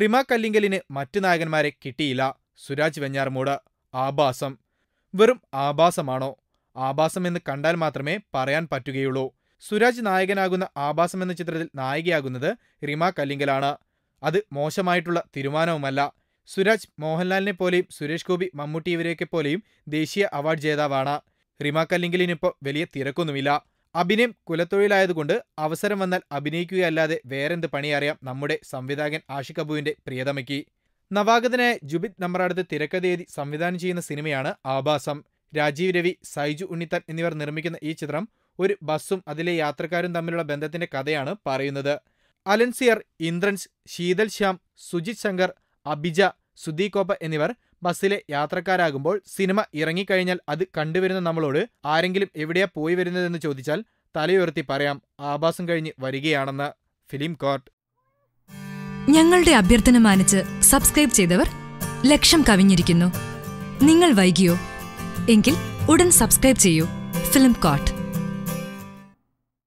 റിമ കല്ലിങ്കലിന് മറ്റ് നായകന്മാരെ കിട്ടിയില്ല. സുരാജ് വെഞ്ഞാർമൂട് ആഭാസം. വെറും ആഭാസമാണോ? ആഭാസം എന്ന് കണ്ടാൽ മാത്രമേ പറയാൻ പറ്റുകയുള്ളൂ. സുരാജ് നായകനാകുന്ന ആഭാസം എന്ന ചിത്രത്തിൽ നായികയാകുന്നത് റിമ കല്ലിങ്കലാണ്. അത് മോശമായിട്ടുള്ള തീരുമാനവുമല്ല. സുരാജ് മോഹൻലാലിനെ പോലെയും സുരേഷ് ഗോപി മമ്മൂട്ടി ഇവരെയൊക്കെ പോലെയും ദേശീയ അവാർഡ് ജേതാവാണ്. റിമ കല്ലിങ്കലിനിപ്പോൾ വലിയ തിരക്കൊന്നുമില്ല. അഭിനയം കുലത്തൊഴിലായതുകൊണ്ട് അവസരം വന്നാൽ അഭിനയിക്കുകയല്ലാതെ വേറെന്ത് പണിയറിയാം നമ്മുടെ സംവിധായകൻ ആഷിഖ് അബുവിന്റെ പ്രിയതമയ്ക്ക്. നവാഗതനായ ജുബിത് നമ്രാടത്ത് തിരക്കഥയേതി സംവിധാനം ചെയ്യുന്ന സിനിമയാണ് ആഭാസം. രാജീവ് രവി സൈജു ഉണ്ണിത്താൻ എന്നിവർ നിർമ്മിക്കുന്ന ഈ ചിത്രം ഒരു ബസ്സും അതിലെ യാത്രക്കാരും തമ്മിലുള്ള ബന്ധത്തിന്റെ കഥയാണ് പറയുന്നത്. അലൻസിയർ ഇന്ദ്രൻസ് ശീതൽ ശ്യാം സുജിത് ശങ്കർ അഭിജ സുദീകോപ്പ എന്നിവർ ബസ്സിലെ യാത്രക്കാരാകുമ്പോൾ സിനിമ ഇറങ്ങിക്കഴിഞ്ഞാൽ അത് കണ്ടുവരുന്ന നമ്മളോട് ആരെങ്കിലും എവിടെയാ പോയി വരുന്നതെന്ന് ചോദിച്ചാൽ തലയുയർത്തി പറയാം ആഭാസം കഴിഞ്ഞ് വരികയാണെന്ന് ഫിലിം കോർട്ട്. ഞങ്ങളുടെ അഭ്യർത്ഥന മാനിച്ച് സബ്സ്ക്രൈബ് ചെയ്തവർ ലക്ഷം കവിഞ്ഞിരിക്കുന്നു. നിങ്ങൾ വൈകിയോ? എങ്കിൽ ഉടൻ സബ്സ്ക്രൈബ് ചെയ്യൂ ഫിലിം കോട്ട്